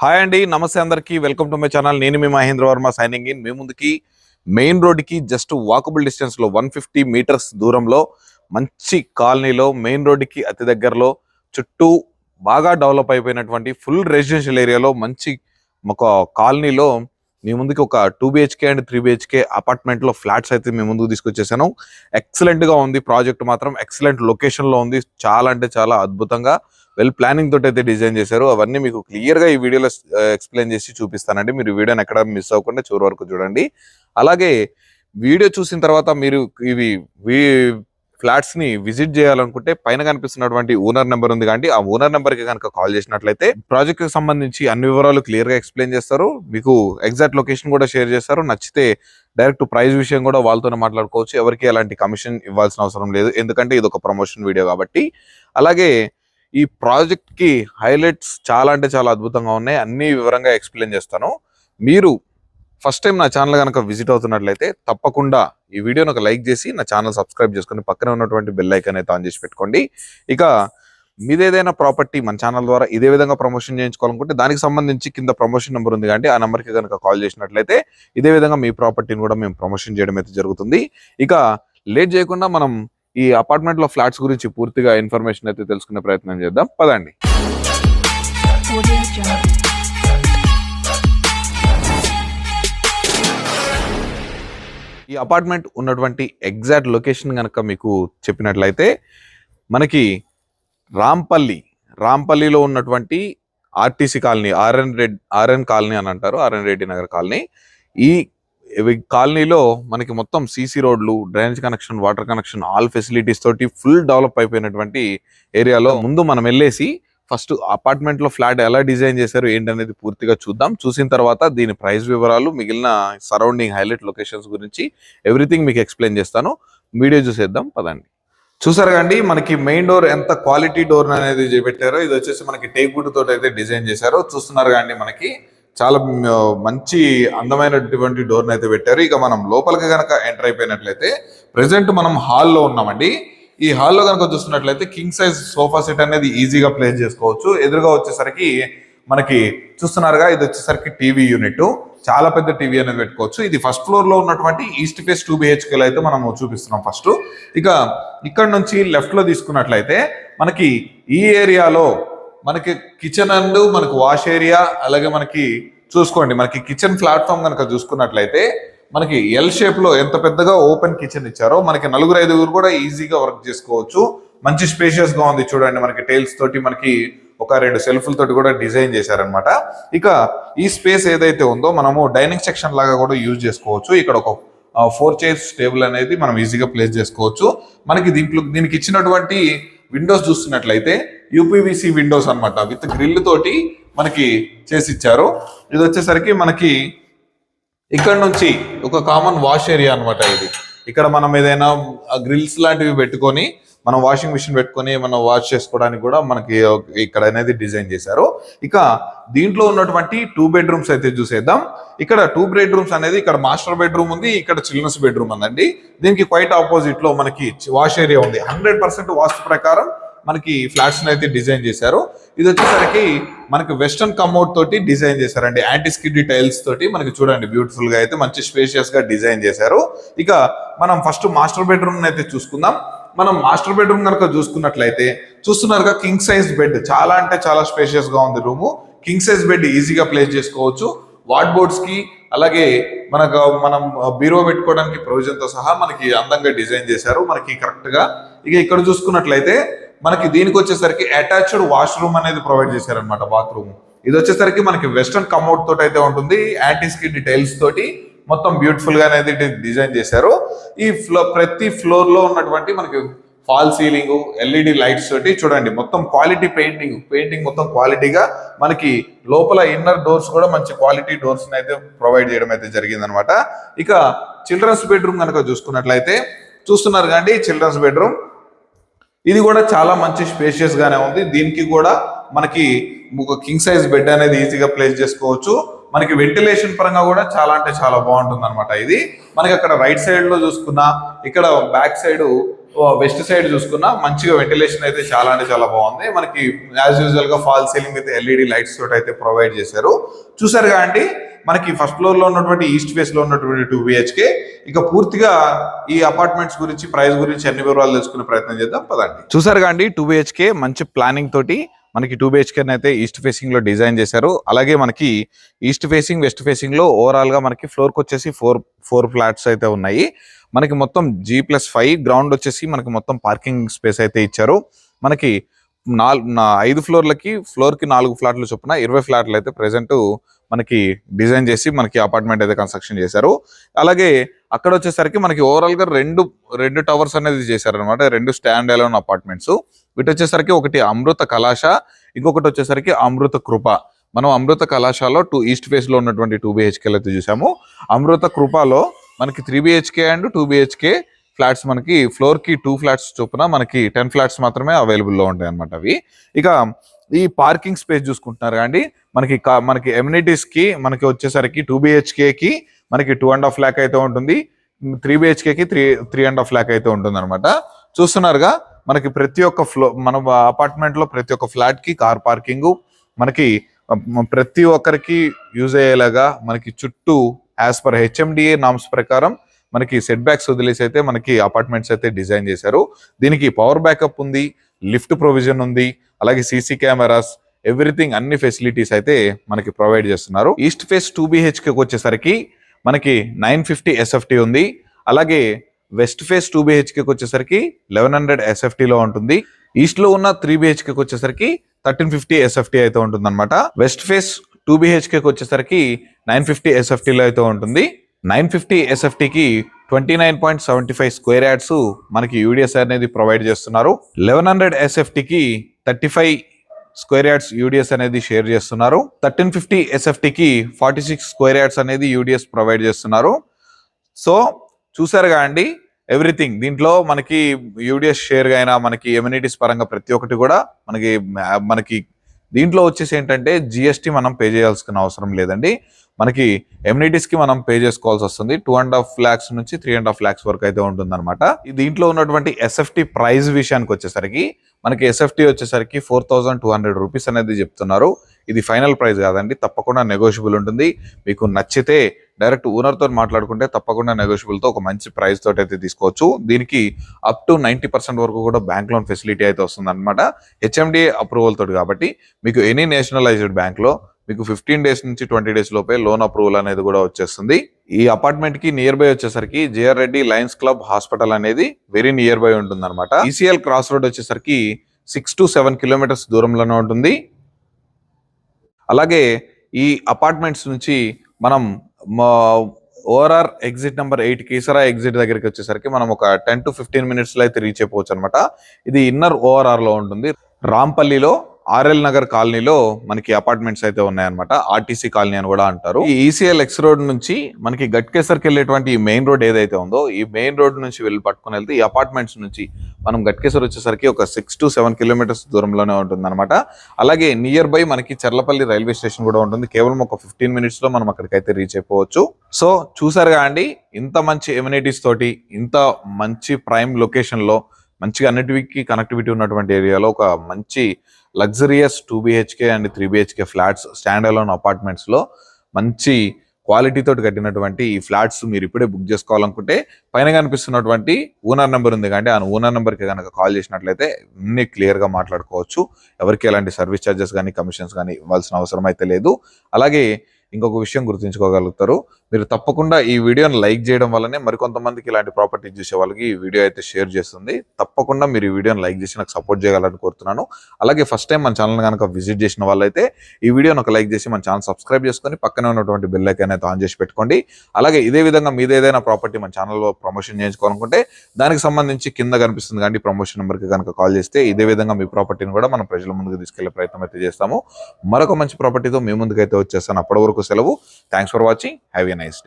Hi అండి నమస్తే అందరికీ. Welcome to my channel. నేను మీ మహేంద్ర వర్మ సైనింగ్ ఇన్ మీ ముందుకి మెయిన్ రోడ్డుకి జస్ట్ వాకబుల్ డిస్టెన్స్లో వన్ ఫిఫ్టీ మీటర్స్ దూరంలో మంచి కాలనీలో మెయిన్ రోడ్డుకి అతి దగ్గరలో చుట్టూ బాగా డెవలప్ అయిపోయినటువంటి ఫుల్ రెసిడెన్షియల్ ఏరియాలో మంచి ఒక కాలనీలో మీ ముందుకి ఒక two BHK and three BHK అపార్ట్మెంట్లో ఫ్లాట్స్ అయితే మీ ముందుకు తీసుకొచ్చేసాను. ఎక్సలెంట్గా ఉంది ప్రాజెక్ట్ మాత్రం. ఎక్సలెంట్ లొకేషన్లో ఉంది. చాలా అంటే చాలా అద్భుతంగా. వెల్ ప్లానింగ్ తోటి అయితే డిజైన్ చేశారు. అవన్నీ మీకు క్లియర్గా ఈ వీడియోలో ఎక్స్ప్లెయిన్ చేసి చూపిస్తానండి. మీరు వీడియోని ఎక్కడ మిస్ అవ్వకుండా చివరి వరకు చూడండి. అలాగే వీడియో చూసిన తర్వాత మీరు ఇవి ఫ్లాట్స్ని విజిట్ చేయాలనుకుంటే పైన కనిపిస్తున్నటువంటి ఓనర్ నెంబర్ ఉంది కాబట్టి ఆ ఓనర్ నెంబర్కి కనుక కాల్ చేసినట్లయితే ప్రాజెక్ట్కి సంబంధించి అన్ని వివరాలు క్లియర్గా ఎక్స్ప్లెయిన్ చేస్తారు. మీకు ఎగ్జాక్ట్ లొకేషన్ కూడా షేర్ చేస్తారు. నచ్చితే డైరెక్ట్ ప్రైజ్ విషయం కూడా వాళ్ళతోనే మాట్లాడుకోవచ్చు. ఎవరికి ఎలాంటి కమిషన్ ఇవ్వాల్సిన అవసరం లేదు. ఎందుకంటే ఇది ఒక ప్రమోషన్ వీడియో కాబట్టి. అలాగే ఈ ప్రాజెక్ట్కి హైలైట్స్ చాలా అంటే చాలా అద్భుతంగా ఉన్నాయి. అన్ని వివరంగా ఎక్స్ప్లెయిన్ చేస్తాను. మీరు ఫస్ట్ టైం నా ఛానల్ కనుక విజిట్ అవుతున్నట్లయితే తప్పకుండా ఈ వీడియోని ఒక లైక్ చేసి నా ఛానల్ సబ్స్క్రైబ్ చేసుకుని పక్కనే ఉన్నటువంటి బెల్ ఐకాన్ అయితే ఆన్ చేసి పెట్టుకోండి. ఇక మీదేదైనా ప్రాపర్టీ మన ఛానల్ ద్వారా ఇదే విధంగా ప్రమోషన్ చేయించుకోవాలనుకుంటే దానికి సంబంధించి కింద ప్రమోషన్ నెంబర్ ఉంది కాబట్టి ఆ నెంబర్కి కనుక కాల్ చేసినట్లయితే ఇదే విధంగా మీ ప్రాపర్టీని కూడా మేము ప్రమోషన్ చేయడం అయితే జరుగుతుంది. ఇక లేట్ చేయకుండా మనం ఈ అపార్ట్మెంట్లో ఫ్లాట్స్ గురించి పూర్తిగా ఇన్ఫర్మేషన్ అయితే తెలుసుకునే ప్రయత్నం చేద్దాం. పదండి. అపార్ట్మెంట్ ఉన్నటువంటి ఎగ్జాక్ట్ లొకేషన్ కనుక మీకు చెప్పినట్లయితే మనకి రాంపల్లి రాంపల్లిలో ఉన్నటువంటి ఆర్టీసీ కాలనీ ఆర్ఎన్ రెడ్ ఆర్ఎన్ కాలనీ అని అంటారు ఆర్ఎన్ రెడ్డి నగర్ కాలనీ. ఈ కాలనీలో మనకి మొత్తం సీసీ రోడ్లు drainage connection water connection all facilities తోటి ఫుల్ డెవలప్ అయిపోయినటువంటి ఏరియాలో ముందు మనం వెళ్ళేసి ఫస్ట్ అపార్ట్మెంట్లో ఫ్లాట్ ఎలా డిజైన్ చేశారు ఏంటనేది పూర్తిగా చూద్దాం. చూసిన తర్వాత దీని ప్రైస్ వివరాలు మిగిలిన సరౌండింగ్ హైలైట్ లొకేషన్స్ గురించి ఎవ్రీథింగ్ మీకు ఎక్స్ప్లెయిన్ చేస్తాను. వీడియో చూసేద్దాం పదండి. చూసారు కండి మనకి మెయిన్ డోర్ ఎంత క్వాలిటీ డోర్ అనేది పెట్టారో ఇది వచ్చేసి మనకి టేక్ వుడ్ తోటి అయితే డిజైన్ చేశారో. చూస్తున్నారు కండి మనకి చాలా మంచి అందమైనటువంటి డోర్ అయితే పెట్టారు. ఇక మనం లోపలికి కనుక ఎంటర్ అయిపోయినట్లయితే ప్రెసెంట్ మనం హాల్లో ఉన్నామండి. ఈ హాల్లో కనుక చూస్తున్నట్లయితే కింగ్ సైజ్ సోఫా సెట్ అనేది ఈజీగా ప్లేస్ చేసుకోవచ్చు. ఎదురుగా వచ్చేసరికి మనకి చూస్తున్నారుగా ఇది వచ్చేసరికి టీవీ యూనిట్. చాలా పెద్ద టీవీ అనేది పెట్టుకోవచ్చు. ఇది ఫస్ట్ ఫ్లోర్లో ఉన్నటువంటి ఈస్ట్ ఫేస్ టూ బిహెచ్కేలు అయితే మనం చూపిస్తున్నాం ఫస్ట్ ఇక ఇక్కడ నుంచి లెఫ్ట్లో తీసుకున్నట్లయితే మనకి ఈ ఏరియాలో మనకి కిచెన్ అండ్ మనకి వాష్ ఏరియా అలాగే మనకి చూసుకోండి మనకి కిచెన్ ప్లాట్ఫామ్ కనుక చూసుకున్నట్లయితే మనకి ఎల్ షేప్లో ఎంత పెద్దగా ఓపెన్ కిచెన్ ఇచ్చారో మనకి నలుగురు ఐదుగురు కూడా ఈజీగా వర్క్ చేసుకోవచ్చు. మంచి స్పేషియస్గా ఉంది చూడండి మనకి టైల్స్ తోటి మనకి ఒక రెండు సెల్ఫ్ల తోటి కూడా డిజైన్ చేశారనమాట ఇక ఈ స్పేస్ ఏదైతే ఉందో మనము డైనింగ్ సెక్షన్ లాగా కూడా యూజ్ చేసుకోవచ్చు. ఇక్కడ ఒక ఫోర్ చైర్స్ టేబుల్ అనేది మనం ఈజీగా ప్లేస్ చేసుకోవచ్చు. మనకి దీంట్లో దీనికి ఇచ్చినటువంటి విండోస్ చూస్తున్నట్లయితే యూపీవీసీ విండోస్ అన్నమాట. విత్ గ్రిల్ తోటి మనకి చేసి ఇచ్చారు. ఇది వచ్చేసరికి మనకి ఇక్కడ నుంచి ఒక కామన్ వాష్ ఏరియా అన్నమాట ఇది. ఇక్కడ మనం ఏదైనా గ్రిల్స్ లాంటివి పెట్టుకొని మనం వాషింగ్ మిషన్ పెట్టుకొని మనం వాష్ చేసుకోవడానికి కూడా మనకి ఇక్కడ అనేది డిజైన్ చేశారు. ఇక దీంట్లో ఉన్నటువంటి టూ బెడ్రూమ్స్ అయితే చూసేద్దాం. ఇక్కడ టూ బెడ్రూమ్స్ అనేది ఇక్కడ మాస్టర్ బెడ్రూమ్ ఉంది ఇక్కడ చిల్డ్రన్స్ బెడ్రూమ్ ఉందండి. దీనికి క్వైట్ ఆపోజిట్లో మనకి వాష్ ఏరియా ఉంది. హండ్రెడ్ పర్సెంట్ వాస్తు ప్రకారం మనకి ఫ్లాట్స్ అయితే డిజైన్ చేశారు. ఇది వచ్చేసరికి మనకి వెస్టర్న్ కమోడ్ తోటి డిజైన్ చేశారండి. యాంటీ స్కిడ్ టైల్స్ తోటి మనకి చూడండి బ్యూటిఫుల్గా అయితే మంచి స్పేషియస్గా డిజైన్ చేశారు. ఇక మనం ఫస్ట్ మాస్టర్ బెడ్రూమ్ అయితే చూసుకుందాం. మనం మాస్టర్ బెడ్రూమ్ కనుక చూసుకున్నట్లయితే చూస్తున్నారుగా కింగ్ సైజ్ బెడ్ చాలా అంటే చాలా స్పేషియస్గా ఉంది రూము. కింగ్ సైజ్ బెడ్ ఈజీగా ప్లేస్ చేసుకోవచ్చు. వార్డ్ బోర్డ్స్కి అలాగే మనకు మనం బీరో పెట్టుకోవడానికి ప్రొవిజన్తో సహా మనకి అందంగా డిజైన్ చేశారు. మనకి కరెక్ట్గా. ఇక ఇక్కడ చూసుకున్నట్లయితే మనకి దీనికి వచ్చేసరికి అటాచ్డ్ వాష్రూమ్ అనేది ప్రొవైడ్ చేశారనమాట బాత్రూమ్. ఇది వచ్చేసరికి మనకి వెస్ట్రన్ కమౌట్ తోటి అయితే ఉంటుంది యాంటీ స్కిన్ టైల్స్ తోటి మొత్తం బ్యూటిఫుల్గా అనేది డిజైన్ చేశారు. ఈ ఫ్లో ప్రతి ఫ్లోర్లో ఉన్నటువంటి మనకి ఫాల్ సీలింగ్ ఎల్ఈడి లైట్స్ తోటి చూడండి మొత్తం క్వాలిటీ పెయింటింగ్ పెయింటింగ్ మొత్తం క్వాలిటీగా మనకి లోపల ఇన్నర్ డోర్స్ కూడా మంచి క్వాలిటీ డోర్స్ అయితే ప్రొవైడ్ చేయడం అయితే జరిగిందనమాట ఇక చిల్డ్రన్స్ బెడ్రూమ్ కనుక చూసుకున్నట్లయితే చూస్తున్నారు కండి చిల్డ్రన్స్ బెడ్రూమ్. ఇది కూడా చాలా మంచి స్పేషియస్ గానే ఉంది. దీనికి కూడా మనకి ఒక కింగ్ సైజ్ బెడ్ అనేది ఈజీగా ప్లేస్ చేసుకోవచ్చు. మనకి వెంటిలేషన్ పరంగా కూడా చాలా అంటే చాలా బాగుంటుంది అనమాట ఇది. మనకి అక్కడ రైట్ సైడ్లో చూసుకున్నా ఇక్కడ బ్యాక్ సైడ్ వెస్ట్ సైడ్ చూసుకున్నా మంచిగా వెంటిలేషన్ అయితే చాలా అంటే చాలా బాగుంది. మనకి యాజ్ యూజువల్గా ఫాల్ సీలింగ్ అయితే ఎల్ఈడి లైట్స్ తోటి అయితే ప్రొవైడ్ చేశారు. చూసారుగా అండి? మనకి ఫస్ట్ ఫ్లోర్లో ఉన్నటువంటి ఈస్ట్ ఫేస్లో ఉన్నటువంటి టూ బిహెచ్కే ఇక పూర్తిగా ఈ అపార్ట్మెంట్స్ గురించి ప్రైస్ గురించి అన్ని వివరాలు తెలుసుకునే ప్రయత్నం చేద్దాం. పదండి. చూసారు కాండి టూ బిహెచ్కే మంచి ప్లానింగ్ తోటి మనకి టూ బిహెచ్కే అయితే ఈస్ట్ ఫేసింగ్లో డిజైన్ చేశారు. అలాగే మనకి ఈస్ట్ ఫేసింగ్ వెస్ట్ ఫేసింగ్లో ఓవరాల్గా మనకి ఫ్లోర్కి వచ్చేసి ఫోర్ ఫోర్ ఫ్లాట్స్ అయితే ఉన్నాయి. మనకి మొత్తం జీ ప్లస్ ఫైవ్ గ్రౌండ్ వచ్చేసి మనకి మొత్తం పార్కింగ్ స్పేస్ అయితే ఇచ్చారు. మనకి నాలుగు ఐదు ఫ్లోర్లకి ఫ్లోర్కి నాలుగు ఫ్లాట్లు చొప్పున ఇరవై ఫ్లాట్లు అయితే ప్రెసెంట్ మనకి డిజైన్ చేసి మనకి అపార్ట్మెంట్ అయితే కన్స్ట్రక్షన్ చేశారు. అలాగే అక్కడ వచ్చేసరికి మనకి ఓవరాల్గా రెండు రెండు టవర్స్ అనేది చేశారు అనమాట రెండు స్టాండ్ అలోన్ అపార్ట్మెంట్స్ వీటి వచ్చేసరికి ఒకటి అమృత కళాశ ఇంకొకటి వచ్చేసరికి అమృత కృప. మనం అమృత కళాశాలలో టూ ఈస్ట్ ఫేస్లో ఉన్నటువంటి టూ బిహెచ్కేలు అయితే చూసాము అమృత కృపలో మనకి three BHK and two BHK flats మనకి ఫ్లోర్కి టూ ఫ్లాట్స్ చొప్పున మనకి టెన్ ఫ్లాట్స్ మాత్రమే అవైలబుల్లో ఉంటాయి అనమాట అవి. ఇక ఈ పార్కింగ్ స్పేస్ చూసుకుంటున్నారు అండి మనకి మనకి ఎమ్యూనిటీస్కి మనకి వచ్చేసరికి టూ బిహెచ్కే కి మనకి టూ అండ్ హాఫ్ ల్యాక్ అయితే ఉంటుంది. త్రీ బిహెచ్కే కి three three and half lakh అయితే ఉంటుంది అనమాట చూస్తున్నారుగా మనకి ప్రతి ఒక్క ఫ్లో మన అపార్ట్మెంట్లో ప్రతి ఒక్క ఫ్లాట్కి కార్ పార్కింగ్ మనకి ప్రతి ఒక్కరికి యూజ్ అయ్యేలాగా మనకి చుట్టూ యాజ్ పర్ హెచ్ఎండిఏ నామ్స్ ప్రకారం మనకి సెట్ బ్యాక్స్ వదిలేసి అయితే మనకి అపార్ట్మెంట్స్ అయితే డిజైన్ చేశారు. దీనికి పవర్ బ్యాకప్ ఉంది. లిఫ్ట్ ప్రొవిజన్ ఉంది అలాగే సీసీ కెమెరాస్ ఎవ్రీథింగ్ అన్ని ఫెసిలిటీస్ అయితే మనకి ప్రొవైడ్ చేస్తున్నారు. ఈస్ట్ ఫేస్ టూ బిహెచ్కే వచ్చేసరికి మనకి నైన్ ఫిఫ్టీ ఎస్ఎఫ్టీ ఉంది అలాగే వెస్ట్ ఫేస్ టూ బిహెచ్కేకి వచ్చేసరికి లెవెన్ హండ్రెడ్ ఎస్ఎఫ్టీలో ఉంటుంది ఈస్ట్లో ఉన్న త్రీ బిహెచ్కేకి వచ్చేసరికి థర్టీన్ ఫిఫ్టీ ఎస్ఎఫ్టీ అయితే ఉంటుంది అనమాట వెస్ట్ ఫేస్ టూ బిహెచ్కేకి వచ్చేసరికి నైన్ ఫిఫ్టీ ఎస్ఎఫ్టీలో అయితే ఉంటుంది nine fifty ఎస్ఎఫ్టీకి twenty nine point seventy five square yards మనకి యూడిఎస్ అనేది ప్రొవైడ్ చేస్తున్నారు. Eleven hundred ఎస్ఎఫ్టీకి thirty five square yards UDS అనేది షేర్ చేస్తున్నారు. థర్టీన్ ఫిఫ్టీ ఎస్ఎఫ్టీకి ఫార్టీ సిక్స్ స్క్వేర్ యాడ్స్ అనేది యూడిఎస్ ప్రొవైడ్ చేస్తున్నారు. సో చూసారుగా అండి ఎవ్రీథింగ్ దీంట్లో మనకి యూడిఎస్ షేర్ అయినా మనకి ఎమ్యూనిటీస్ పరంగా ప్రతి ఒక్కటి కూడా మనకి మనకి దీంట్లో వచ్చేసి ఏంటంటే జిఎస్టీ మనం పే చేయాల్సిన అవసరం లేదండి. మనకి ఎమ్యూనిటీస్కి మనం పే చేసుకోవాల్సి వస్తుంది. టూ అండ్ హాఫ్ ల్యాక్స్ నుంచి త్రీ అండ్ హాఫ్ ల్యాక్స్ వరకు అయితే ఉంటుంది అనమాట దీంట్లో ఉన్నటువంటి ఎస్ఎఫ్టీ ప్రైస్ విషయానికి వచ్చేసరికి మనకి ఎస్ఎఫ్టీ వచ్చేసరికి four thousand two hundred rupees అనేది చెప్తున్నారు. ఇది ఫైనల్ ప్రైస్ కాదండి. తప్పకుండా నెగోషియబుల్ ఉంటుంది. మీకు నచ్చితే డైరెక్ట్ ఓనర్తో మాట్లాడుకుంటే తప్పకుండా నెగోషియబుల్తో ఒక మంచి ప్రైస్ తోటి అయితే తీసుకోవచ్చు. దీనికి అప్ టు నైంటీ పర్సెంట్ వరకు కూడా బ్యాంక్ లోన్ ఫెసిలిటీ అయితే వస్తుంది అనమాట హెచ్ఎండిఏ అప్రూవల్ తోటి కాబట్టి మీకు ఎనీ నేషనలైజ్డ్ బ్యాంక్లో మీకు ఫిఫ్టీన్ డేస్ నుంచి ట్వంటీ డేస్ లోపే లోన్ అప్రూవల్ అనేది కూడా వచ్చేస్తుంది. ఈ అపార్ట్మెంట్కి నియర్ బై వచ్చేసరికి JR Reddy Lions Club hospital అనేది వెరీ నియర్ బై ఉంటుంది అనమాట ఈసీఎల్ క్రాస్ రోడ్ వచ్చేసరికి సిక్స్ టు సెవెన్ కిలోమీటర్స్ దూరంలోనే ఉంటుంది. అలాగే ఈ అపార్ట్మెంట్స్ నుంచి మనం ORR exit number eight Keesara exit దగ్గరికి వచ్చేసరికి మనం ఒక టెన్ టు ఫిఫ్టీన్ మినిట్స్లో అయితే రీచ్ అయిపోవచ్చు అనమాట ఇది ఇన్నర్ ఓఆర్ఆర్లో ఉంటుంది. రాంపల్లిలో ఆర్ఎల్ నగర్ కాలనీలో మనకి అపార్ట్మెంట్స్ అయితే ఉన్నాయన్నమాట. ఆర్టీసీ కాలనీ అని కూడా అంటారు. ఈ ఈసీఎల్ ఎక్స్ రోడ్ నుంచి మనకి గట్కేసర్కి వెళ్ళేటువంటి ఈ మెయిన్ రోడ్ ఏదైతే ఉందో ఈ మెయిన్ రోడ్ నుంచి వెళ్ళి పట్టుకుని వెళ్తే ఈ అపార్ట్మెంట్స్ నుంచి మనం గట్కేసర్ వచ్చేసరికి ఒక సిక్స్ టు సెవెన్ కిలోమీటర్స్ దూరంలోనే ఉంటుంది అనమాట అలాగే నియర్ బై మనకి చర్లపల్లి రైల్వే స్టేషన్ కూడా ఉంటుంది. కేవలం ఒక ఫిఫ్టీన్ మినిట్స్లో మనం అక్కడికైతే రీచ్ అయిపోవచ్చు. సో చూసారుగా అండి ఇంత మంచి ఎమ్యూనిటీస్ తోటి ఇంత మంచి ప్రైమ్ లొకేషన్లో మంచిగా అన్నిటికీ కనెక్టివిటీ ఉన్నటువంటి ఏరియాలో ఒక మంచి luxurious two BHK and three BHK flats stand alone అపార్ట్మెంట్స్లో మంచి క్వాలిటీతో కట్టినటువంటి ఈ ఫ్లాట్స్ మీరు ఇప్పుడే బుక్ చేసుకోవాలనుకుంటే పైన కనిపిస్తున్నటువంటి ఓనర్ నెంబర్ ఉంది కానీ ఆ ఓనర్ నెంబర్కి కనుక కాల్ చేసినట్లయితే అన్ని క్లియర్గా మాట్లాడుకోవచ్చు. ఎవరికి ఎలాంటి సర్వీస్ ఛార్జెస్ కానీ కమిషన్స్ కానీ ఇవ్వాల్సిన అవసరం అయితే లేదు. అలాగే ఇంకొక విషయం గుర్తుంచుకోగలుగుతారు. మీరు తప్పకుండా ఈ వీడియోని లైక్ చేయడం వల్లనే మరికొంతమందికి ఇలాంటి ప్రాపర్టీ చూసే వాళ్ళకి ఈ వీడియో అయితే షేర్ చేస్తుంది. తప్పకుండా మీరు ఈ వీడియోని లైక్ చేసి నాకు సపోర్ట్ చేయాలని కోరుతున్నాను. అలాగే ఫస్ట్ టైం మన ఛానల్ కనుక విజిట్ చేసిన వాళ్ళైతే ఈ వీడియోని ఒక లైక్ చేసి మన ఛానల్ సబ్స్క్రైబ్ చేసుకొని పక్కనే ఉన్నటువంటి బెల్ ఐకాన్ అయితే ఆన్ చేసి పెట్టుకోండి. అలాగే ఇదే విధంగా మీద ఏదైనా ప్రాపర్టీ మన ఛానల్లో ప్రమోషన్ చేయించుకోవాలనుకుంటే దానికి సంబంధించి కింద కనిపిస్తుంది కానీ ప్రమోషన్ నెంబర్కి కనుక కాల్ చేస్తే ఇదే విధంగా మీ ప్రాపర్టీని కూడా మనం ప్రజల ముందుకు తీసుకెళ్ళే ప్రయత్నం అయితే చేస్తాము. మరొక మంచి ప్రాపర్టీతో మీ ముందుకైతే వచ్చేస్తాను. అప్పటి వరకు సెలవు. Thanks for watching have a nice day